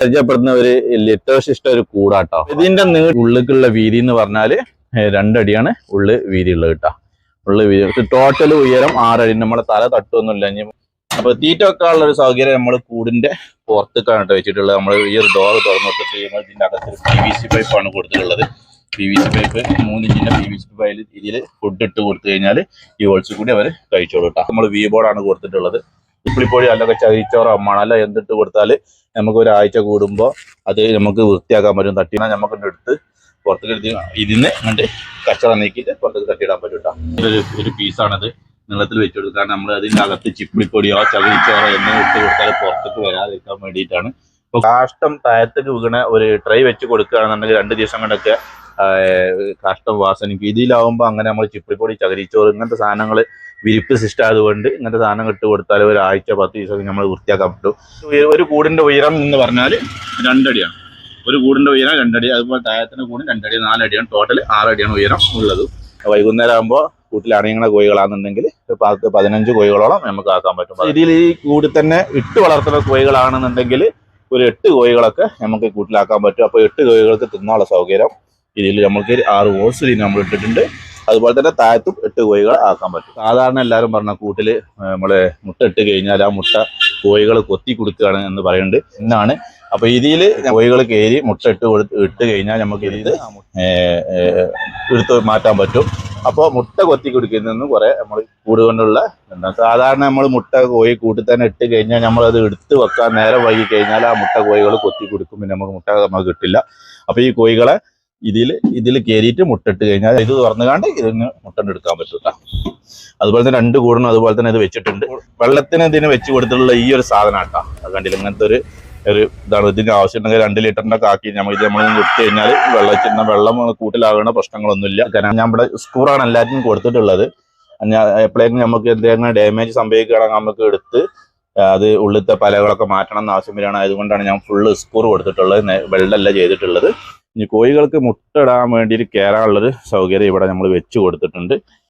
പരിചയപ്പെടുന്ന ഒരു ലിറ്റോശിഷ്ട ഒരു കൂടാട്ടോ. ഇതിന്റെ ഉള്ളിക്കുള്ള വീതി എന്ന് പറഞ്ഞാൽ ഏ, രണ്ടടിയാണ് ഉള്ളു വീതി ഉള്ളത് കേട്ടോ. ഉള്ളു വീതി. ടോട്ടൽ ഉയരം ആറടി. നമ്മളെ തല തട്ടുമൊന്നുമില്ല അപ്പൊ തീറ്റ വെക്കാനുള്ള ഒരു സൗകര്യം നമ്മൾ കൂടിന്റെ പുറത്തേക്കാണ് കേട്ടോ വെച്ചിട്ടുള്ളത്. നമ്മൾ ഈ ഒരു ഡോർ തുറന്നിട്ട് ഇതിന്റെ അകത്ത് പി വി സി പൈപ്പാണ് കൊടുത്തിട്ടുള്ളത്. പി വി സി പൈപ്പ് മൂന്നിഞ്ചിന്റെ പി വി സി പൈപ്പിൽ ഇതിൽ ഫുഡ് ഇട്ട് കൊടുത്തു കഴിഞ്ഞാൽ ഈ ഒളിച്ചു കൂടി അവർ കഴിച്ചോളൂ കേട്ടോ. നമ്മൾ വി ബോർഡാണ് കൊടുത്തിട്ടുള്ളത്. ഇപ്പിളിപ്പൊടി അല്ലൊക്കെ ചകിച്ചോറോ മണലോ എന്തിട്ട് കൊടുത്താൽ നമുക്ക് ഒരാഴ്ച കൂടുമ്പോൾ അത് നമുക്ക് വൃത്തിയാക്കാൻ പറ്റും. തട്ടിയാൽ നമുക്ക് എടുത്ത് പുറത്തേക്ക് ഇതിന്ന് കണ്ട് കച്ചറ നീക്കിയിട്ട് പുറത്തേക്ക് തട്ടിയിടാൻ പറ്റും ഇതൊരു ഒരു പീസാണത് നീളത്തിൽ വെച്ച് കൊടുക്കുക. കാരണം നമ്മൾ അതിന്റെ അകത്ത് ചിപ്പിളിപ്പൊടിയോ ചകിരിച്ചോറോ എന്നും ഇട്ട് കൊടുത്താൽ പുറത്തേക്ക് വരാതിരിക്കാൻ വേണ്ടിയിട്ടാണ്. ഇപ്പോൾ കാഷ്ടം താഴത്തേക്ക് വീണ ഒരു ട്രൈ വെച്ച് കൊടുക്കുകയാണെന്നുണ്ടെങ്കിൽ രണ്ട് ദിവസം കൊണ്ടൊക്കെ കാഷ്ടം വാസനിക്കും. ഇതിലാവുമ്പോൾ അങ്ങനെ നമ്മൾ ചിപ്പിളിപ്പൊടി ചകിരിച്ചോറ് ഇങ്ങനത്തെ സാധനങ്ങൾ വിരിപ്പ് സിസ്റ്റം ആയതുകൊണ്ട് ഇങ്ങനത്തെ സാധനം ഇട്ട് കൊടുത്താൽ ഒരാഴ്ച പത്ത് ദിവസം നമ്മൾ വൃത്തിയാക്കാൻ പറ്റും. ഒരു കൂടിന്റെ ഉയരം എന്ന് പറഞ്ഞാൽ രണ്ടടിയാണ്. ഒരു കൂടിന്റെ ഉയരം രണ്ടടി അതുപോലെ താഴത്തിന്റെ കൂടി രണ്ടടി നാലടിയാണ്. ടോട്ടൽ ആറടിയാണ് ഉയരം ഉള്ളത്. വൈകുന്നേരം ആകുമ്പോൾ കൂട്ടിൽ അണിയണ കോഴികളാണെന്നുണ്ടെങ്കിൽ പത്ത് പതിനഞ്ച് കോഴികളോളം നമുക്ക് ആക്കാൻ പറ്റും. ഇതിൽ ഈ കൂടി തന്നെ ഇട്ട് വളർത്തുന്ന കോഴികളാണെന്നുണ്ടെങ്കിൽ ഒരു എട്ട് കോഴികളൊക്കെ നമുക്ക് കൂട്ടിലാക്കാൻ പറ്റും. അപ്പോൾ എട്ട് കോഴികൾക്ക് തിന്നാനുള്ള സൗകര്യം ഇതിൽ നമ്മൾക്ക് ആറ് ഹോൾസിൽ നമ്മൾ ഇട്ടിട്ടുണ്ട്. അതുപോലെ തന്നെ താഴത്തും എട്ട് കോഴികൾ ആക്കാൻ പറ്റും. സാധാരണ എല്ലാവരും പറഞ്ഞ കൂട്ടിൽ നമ്മൾ മുട്ട ഇട്ട് കഴിഞ്ഞാൽ ആ മുട്ട കോഴികൾ കൊത്തി കൊടുക്കുകയാണ് എന്ന് പറയുന്നുണ്ട്. എന്നാണ് അപ്പൊ ഇതിൽ കോഴികൾ കയറി മുട്ട ഇട്ട് കൊടുത്ത് ഇട്ട് കഴിഞ്ഞാൽ നമുക്ക് ഇത് എടുത്ത് മാറ്റാൻ പറ്റും. അപ്പോൾ മുട്ട കൊത്തി കൊടുക്കുന്നതെന്ന് കുറെ നമ്മൾ കൂട് കൊണ്ടുള്ള സാധാരണ നമ്മൾ മുട്ട കോഴി കൂട്ടിൽ തന്നെ ഇട്ട് കഴിഞ്ഞാൽ നമ്മൾ അത് എടുത്ത് വെക്കാൻ നേരം വൈകി കഴിഞ്ഞാൽ ആ മുട്ട കോഴികൾ കൊത്തി കൊടുക്കും. പിന്നെ നമുക്ക് മുട്ട നമുക്ക് കിട്ടില്ല. അപ്പോൾ ഈ കോഴികളെ ഇതിൽ ഇതിൽ കയറിയിട്ട് മുട്ടിട്ട് കഴിഞ്ഞാൽ ഇത് തുറന്നുകാണ്ട് ഇതിന് മുട്ട എടുക്കാൻ അതുപോലെ തന്നെ രണ്ട് കൂടണം അതുപോലെ തന്നെ ഇത് വെച്ചിട്ടുണ്ട്. വെള്ളത്തിന് ഇതിന് വെച്ച് കൊടുത്തിട്ടുള്ള ഈ ഒരു സാധനം കേട്ടോ കണ്ടില്ല? ഇങ്ങനത്തെ ഒരു ഒരു ഇതാണ്. ഇതിന് ആവശ്യമുണ്ടെങ്കിൽ രണ്ട് ലിറ്ററിന്റെ കാക്കി ആക്കി നമ്മൾ ഇത് നമ്മൾ കൊടുത്തു കഴിഞ്ഞാൽ വെള്ളത്തിന് വെള്ളം കൂട്ടിലാകുന്ന പ്രശ്നങ്ങളൊന്നുമില്ല. കാരണം ഞാൻ ഇവിടെ സ്കൂറാണ് എല്ലാവർക്കും കൊടുത്തിട്ടുള്ളത്. എപ്പോഴേക്കും നമുക്ക് എന്തെങ്കിലും ഡാമേജ് സംഭവിക്കുകയാണെങ്കിൽ നമുക്ക് എടുത്ത് അത് ഉള്ളിലത്തെ പലകളൊക്കെ മാറ്റണം എന്ന് ആവശ്യം വരികയാണ് അതുകൊണ്ടാണ് ഞാൻ ഫുള്ള് സ്കൂർ കൊടുത്തിട്ടുള്ളത്. വെള്ളമല്ല ചെയ്തിട്ടുള്ളത്. ഇനി കോഴികൾക്ക് മുട്ട ഇടാൻ വേണ്ടിയിട്ട് കയറാനുള്ളൊരു സൗകര്യം ഇവിടെ നമ്മൾ വെച്ച് കൊടുത്തിട്ടുണ്ട്.